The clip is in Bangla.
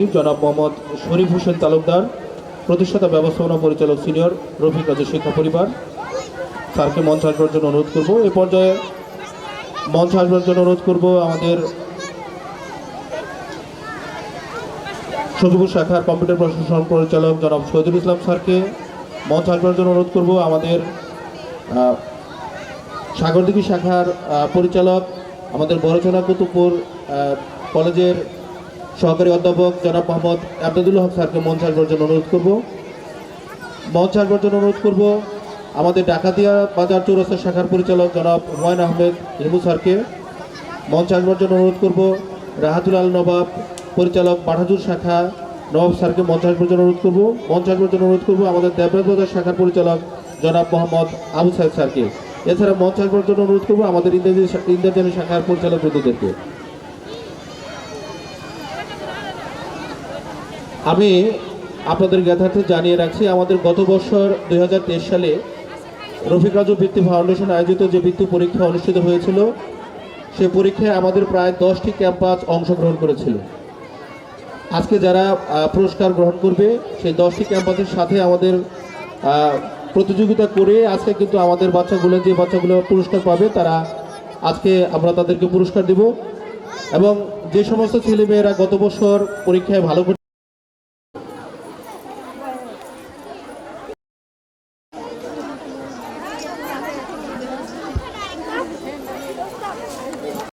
জনাব মোহাম্মদ শরীফ হোসেন তালুকদার, প্রতিষ্ঠাতা ব্যবস্থাপনা পরিচালক সিনিয়র রফিক রাজু শিক্ষা পরিবার। স্যারকে মঞ্চ আসবার জন্য অনুরোধ করব। এ পর্যায়ে মঞ্চ আসবার জন্য অনুরোধ করব আমাদের সজিবুর শাখার কম্পিউটার প্রশাসন পরিচালক জনাব শহীদুল ইসলাম স্যারকে মঞ্চ আসবার জন্য অনুরোধ করব। আমাদের সাগরদিঘি শাখার পরিচালক আমাদের বড়চনা কুতুবপুর কলেজের সহকারী অধ্যাপক জনাব মোহাম্মদ আব্দুল হক স্যারকে মঞ্চ আসবার জন্য অনুরোধ করব। মঞ্চ আসবার জন্য অনুরোধ করব আমাদের ডাকাতিয়া বাজার চৌরাস্তা শাখার পরিচালক জনাব হুমায়ুন আহমেদ হিমু স্যারকে। মঞ্চ আসবার জন্য অনুরোধ করব রাহাতুল আল নবাব পরিচালক বাঠাজুর শাখা নবাব স্যারকে মঞ্চ আসবার জন্য অনুরোধ করব। মঞ্চ আসবার জন্য অনুরোধ করব আমাদের দেবরাজ বাজার শাখার পরিচালক জনাব মোহাম্মদ আবু সাহেব স্যারকে। এছাড়া মঞ্চ আসবার জন্য অনুরোধ করব আমাদের ইন্দ্রজানী শাখার পরিচালক বৃন্দদেরকে আমি আপনাদের জ্ঞাতার্থে জানিয়ে রাখছি, আমাদের গত বছর দু হাজার তেইশ সালে রফিক রাজু বৃত্তি ফাউন্ডেশন আয়োজিত যে বৃত্তি পরীক্ষা অনুষ্ঠিত হয়েছিল, সে পরীক্ষায় আমাদের প্রায় দশটি ক্যাম্পাস অংশগ্রহণ করেছিল। আজকে যারা পুরস্কার গ্রহণ করবে, সেই দশটি ক্যাম্পাসের সাথে আমাদের প্রতিযোগিতা করে আজকে কিন্তু আমাদের বাচ্চাগুলো, যে বাচ্চাগুলো পুরস্কার পাবে, তারা আজকে আমরা তাদেরকে পুরস্কার দেব। এবং যে সমস্ত ছেলেমেয়েরা গত বছর পরীক্ষায় ভালো